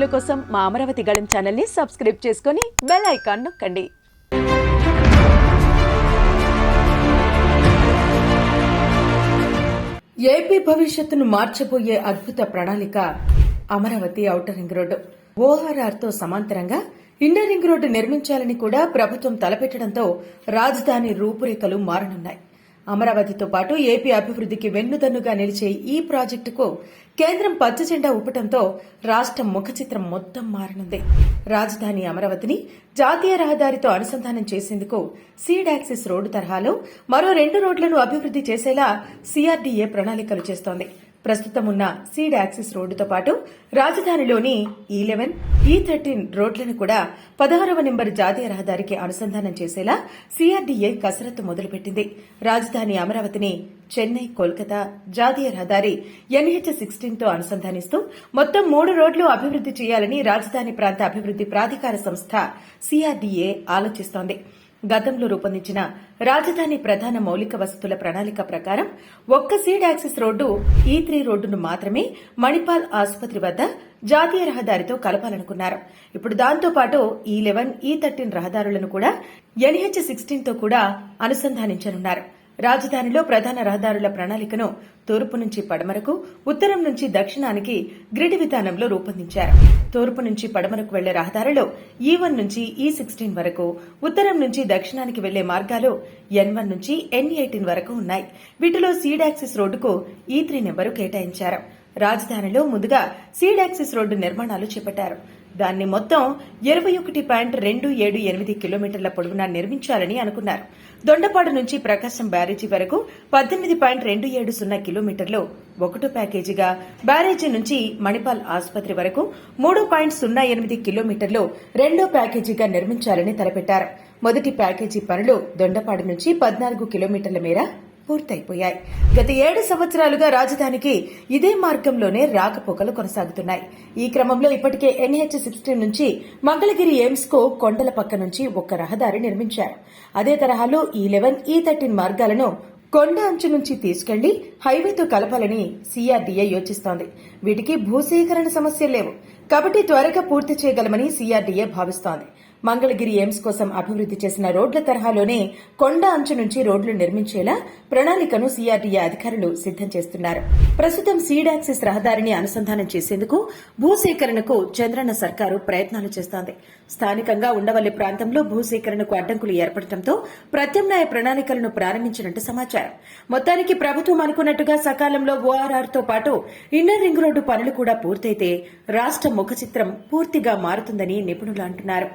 వీడియోల కోసం మా అమరావతి గళం ఛానల్ని సబ్స్క్రైబ్ చేసుకొని బెల్ ఐకాన్ నొక్కండి. ఏపీ భవిష్యత్తును మార్చబోయే అద్భుత ప్రణాళిక అమరావతి ఔటర్ రింగ్ రోడ్డు. ఓఆర్ఆర్తో సమాంతరంగా ఇండర్ రింగ్ రోడ్డు నిర్మించాలని కూడా ప్రభుత్వం తలపెట్టడంతో రాజధాని రూపురేఖలు మారనున్నాయి. అమరావతితో పాటు ఏపీ అభివృద్ధికి వెన్నుదన్నుగా నిలిచే ఈ ప్రాజెక్టుకు కేంద్రం పచ్చజెండా ఊపటంతో రాష్ట్రం ముఖచిత్రం మొత్తం మారనుంది. రాజధాని అమరావతిని జాతీయ రహదారితో అనుసంధానం చేసేందుకు సీడాక్సిస్ రోడ్డు తరహాలో మరో రెండు రోడ్లను అభివృద్ధి చేసేలా సీఆర్డీఏ ప్రణాళికలు చేస్తోంది. ప్రస్తుతం ఉన్న సీడ్ యాక్సిస్ రోడ్డుతో పాటు రాజధానిలోని ఈ లెవెన్ ఈ థర్టీన్ రోడ్లను కూడా పదహారవ నెంబర్ జాతీయ రహదారికి అనుసంధానం చేసేలా సీఆర్డీఏ కసరత్తు మొదలుపెట్టింది. రాజధాని అమరావతిని చెన్నై కోల్కతా జాతీయ రహదారి ఎన్హెచ్ సిక్స్టీన్తో అనుసంధానిస్తూ మొత్తం మూడు రోడ్లు అభివృద్ది చేయాలని రాజధాని ప్రాంత అభివృద్ది ప్రాధికార సంస్థ సీఆర్డీఏ ఆలోచిస్తోంది. గతంలో రూపొందించిన రాజధాని ప్రధాన మౌలిక వసతుల ప్రణాళిక ప్రకారం ఒక్క సీడ్ యాక్సిస్ రోడ్డు ఈ త్రీ రోడ్డును మాత్రమే మణిపాల్ ఆసుపత్రి వద్ద జాతీయ రహదారితో కలపాలనుకున్నారు. ఇప్పుడు దాంతోపాటు ఈ లెవెన్ ఈ థర్టీన్ రహదారులను కూడా ఎన్హెచ్ సిక్స్టీన్తో కూడా అనుసంధానించనున్నారు. రాజధానిలో ప్రధాన రహదారుల ప్రణాళికను తూర్పు నుంచి పడమరకు ఉత్తరం నుంచి దక్షిణానికి గ్రిడ్ విధానంలో రూపొందించారు. తూర్పు నుంచి పడమరకు వెళ్ళే రహదారిలో e ఈ వన్ నుంచి e ఈ సిక్స్టీన్ వరకు ఉత్తరం నుంచి దక్షిణానికి వెళ్ళే మార్గాలు ఎన్ వన్ నుంచి ఎన్ ఎయిటీన్ వరకు ఉన్నాయి. వీటిలో సీడాక్సిస్ రోడ్డుకు e ఈ త్రీ నెంబరు కేటాయించారు. రాజధానిలో ముందుగా సీడాక్సిస్ రోడ్డు నిర్మాణాలు చేపట్టారు. దాన్ని మొత్తం ఇరవై ఒకటి పాయింట్ రెండు ఏడు ఎనిమిది కిలోమీటర్ల పొడవునా నిర్మించాలని అనుకున్నారు. దొండపాడు నుంచి ప్రకాశం బ్యారేజీ వరకు పద్దెనిమిది పాయింట్ రెండు ఏడు సున్నా కిలోమీటర్లు ఒకటో ప్యాకేజీగా బ్యారేజీ నుంచి మణిపాల్ ఆసుపత్రి వరకు మూడు పాయింట్ సున్నా ఎనిమిది కిలోమీటర్లు రెండో ప్యాకేజీగా నిర్మించాలని తలపెట్టారు. మొదటి ప్యాకేజీ పనులు దొండపాడు నుంచి పద్నాలుగు కిలోమీటర్ల మేర పూర్తయిపోయాయి. గత ఏడు సంవత్సరాలుగా రాజధానికి ఇదే మార్గంలోనే రాకపోకలు కొనసాగుతున్నాయి. ఈ క్రమంలో ఇప్పటికే ఎన్హెచ్ సిక్స్టీన్ నుంచి మంగళగిరి ఎయిమ్స్కు కొండల పక్క నుంచి ఒక రహదారి నిర్మించారు. అదే తరహాలో ఈ లెవెన్ ఈ థర్టీన్ మార్గాలను కొండ అంచు నుంచి తీసుకెళ్ళి హైవేతో కలపాలని సీఆర్డీఏ యోచిస్తోంది. వీటికి భూసేకరణ సమస్యలు లేవు. కాబట్టి త్వరగా పూర్తి చేయగలమని సీఆర్డీఏ భావిస్తోంది. మంగళగిరి ఎయిమ్స్ కోసం అభివృద్ది చేసిన రోడ్ల తరహాలోనే కొండ అంచు నుంచి రోడ్లు నిర్మించేలా ప్రణాళికను సీఆర్డీఏ అధికారులు సిద్దం చేస్తున్నారు. ప్రస్తుతం సీడాక్సిస్ రహదారిని అనుసంధానం చేసేందుకు భూసేకరణకు చంద్రన్న సర్కారు ప్రయత్నాలు చేస్తోంది. స్థానికంగా ఉండవల్లి ప్రాంతంలో భూసేకరణకు అడ్డంకులు ఏర్పడటంతో ప్రత్యామ్నాయ ప్రణాళికలను ప్రారంభించినట్టు సమాచారం. మొత్తానికి ప్రభుత్వం అనుకున్నట్టుగా సకాలంలో ఓఆర్ఆర్తో పాటు ఇన్నర్ రింగ్ రోడ్డు పనులు కూడా పూర్తయితే రాష్ట్ర ముఖచిత్రం పూర్తిగా మారుతుందని నిపుణులు అంటున్నారు.